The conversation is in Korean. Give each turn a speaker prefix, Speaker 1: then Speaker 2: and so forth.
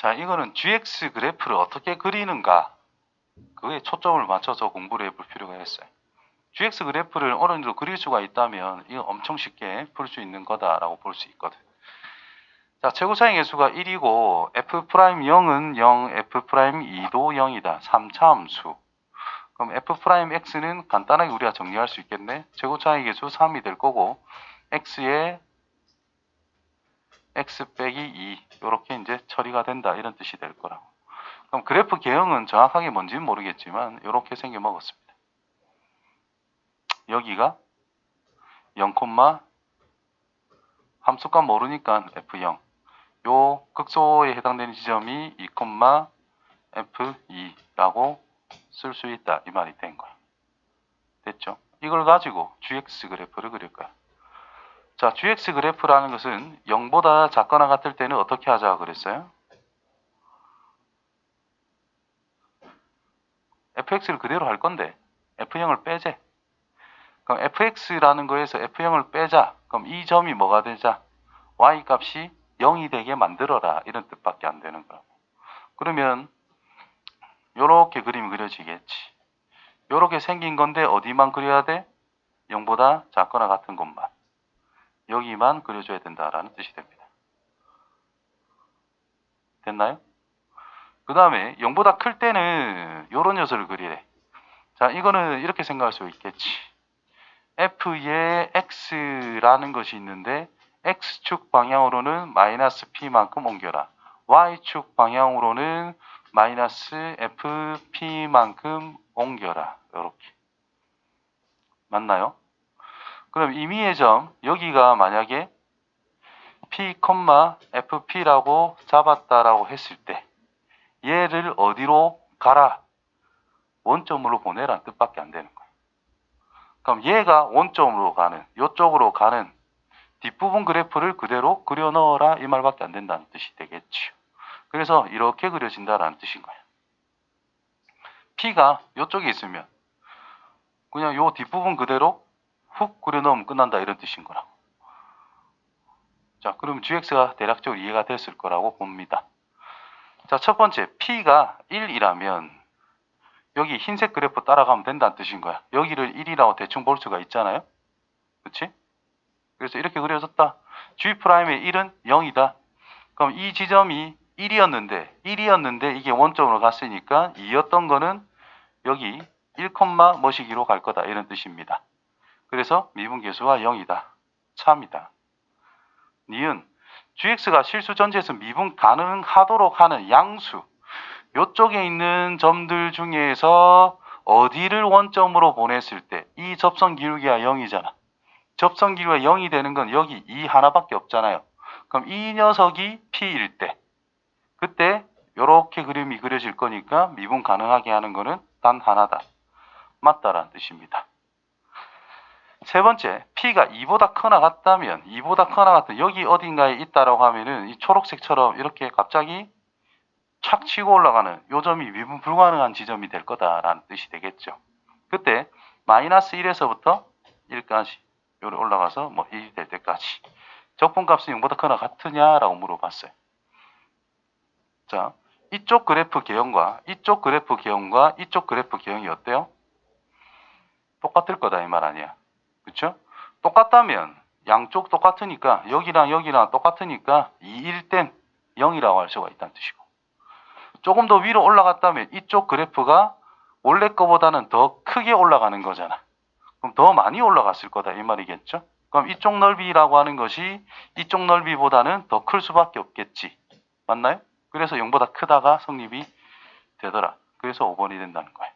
Speaker 1: 자, 이거는 GX 그래프를 어떻게 그리는가? 그거에 초점을 맞춰서 공부를 해볼 필요가 있어요. GX 그래프를 어느 정도 그릴 수가 있다면 이거 엄청 쉽게 풀 수 있는 거다라고 볼 수 있거든. 자, 최고 차의 개수가 1이고 F'0은 0, F'2도 0이다. 3차 함수. 그럼 F'X는 간단하게 우리가 정리할 수 있겠네. 최고 차의 개수 3이 될 거고 X의 X 빼기 2 이렇게 이제 처리가 된다 이런 뜻이 될 거라고. 그럼 그래프 개형은 정확하게 뭔지는 모르겠지만 이렇게 생겨 먹었습니다. 여기가 0, 함수값 모르니까 F0. 요 극소에 해당되는 지점이 2, F2라고 쓸 수 있다 이 말이 된 거야. 됐죠? 이걸 가지고 GX 그래프를 그릴 거야. 자, GX 그래프라는 것은 0보다 작거나 같을 때는 어떻게 하자고 그랬어요? fx를 그대로 할 건데 f0을 빼재. 그럼 fx라는 거에서 f0을 빼자. 그럼 이 점이 뭐가 되자? y 값이 0이 되게 만들어라. 이런 뜻밖에 안 되는 거고. 그러면 요렇게 그림이 그려지겠지. 요렇게 생긴 건데 어디만 그려야 돼? 0보다 작거나 같은 것만. 여기만 그려줘야 된다라는 뜻이 됩니다. 됐나요? 그 다음에 0보다 클 때는 요런 녀석을 그리래. 자, 이거는 이렇게 생각할 수 있겠지. f의 x라는 것이 있는데 x축 방향으로는 마이너스 p만큼 옮겨라. y축 방향으로는 마이너스 fp만큼 옮겨라. 이렇게. 맞나요? 그럼 임의의 점 여기가 만약에 p, fp라고 잡았다라고 했을 때 얘를 어디로 가라? 원점으로 보내라는 뜻밖에 안 되는 거예요. 그럼 얘가 원점으로 가는, 이쪽으로 가는 뒷부분 그래프를 그대로 그려 넣어라 이 말밖에 안 된다는 뜻이 되겠죠. 그래서 이렇게 그려진다라는 뜻인 거예요. P가 이쪽에 있으면 그냥 요 뒷부분 그대로 훅 그려 넣으면 끝난다 이런 뜻인 거라고. 자, 그럼 GX가 대략적으로 이해가 됐을 거라고 봅니다. 자, 첫 번째 P가 1이라면 여기 흰색 그래프 따라가면 된다는 뜻인 거야. 여기를 1이라고 대충 볼 수가 있잖아요. 그렇지? 그래서 이렇게 그려졌다. G'의 1은 0이다. 그럼 이 지점이 1이었는데 1이었는데 이게 원점으로 갔으니까 2였던 거는 여기 1, 뭐시기로 갈 거다. 이런 뜻입니다. 그래서 미분계수가 0이다. 참이다. 니은 gx가 실수 전제에서 미분 가능하도록 하는 양수 요쪽에 있는 점들 중에서 어디를 원점으로 보냈을 때 이 접선 기울기가 0이잖아. 접선 기울기가 0이 되는 건 여기 이 하나밖에 없잖아요. 그럼 이 녀석이 p일 때 그때 이렇게 그림이 그려질 거니까 미분 가능하게 하는 거는 단 하나다. 맞다라는 뜻입니다. 세 번째, P가 2보다 크나 같다면, 2보다 크나 같다 여기 어딘가에 있다라고 하면은 이 초록색처럼 이렇게 갑자기 착 치고 올라가는 요 점이 미분 불가능한 지점이 될 거다라는 뜻이 되겠죠. 그때 마이너스 1에서부터 1까지 요리 올라가서 뭐 1이 될 때까지 적분값은 0보다 크나 같으냐라고 물어봤어요. 자, 이쪽 그래프 개형과 이쪽 그래프 개형과 이쪽 그래프 개형이 어때요? 똑같을 거다 이 말 아니야. 그렇죠? 똑같다면 양쪽 똑같으니까 여기랑 여기랑 똑같으니까 2일 땐 0이라고 할 수가 있다는 뜻이고 조금 더 위로 올라갔다면 이쪽 그래프가 원래 거보다는 더 크게 올라가는 거잖아. 그럼 더 많이 올라갔을 거다 이 말이겠죠? 그럼 이쪽 넓이라고 하는 것이 이쪽 넓이보다는 더 클 수밖에 없겠지. 맞나요? 그래서 0보다 크다가 성립이 되더라. 그래서 5번이 된다는 거예요.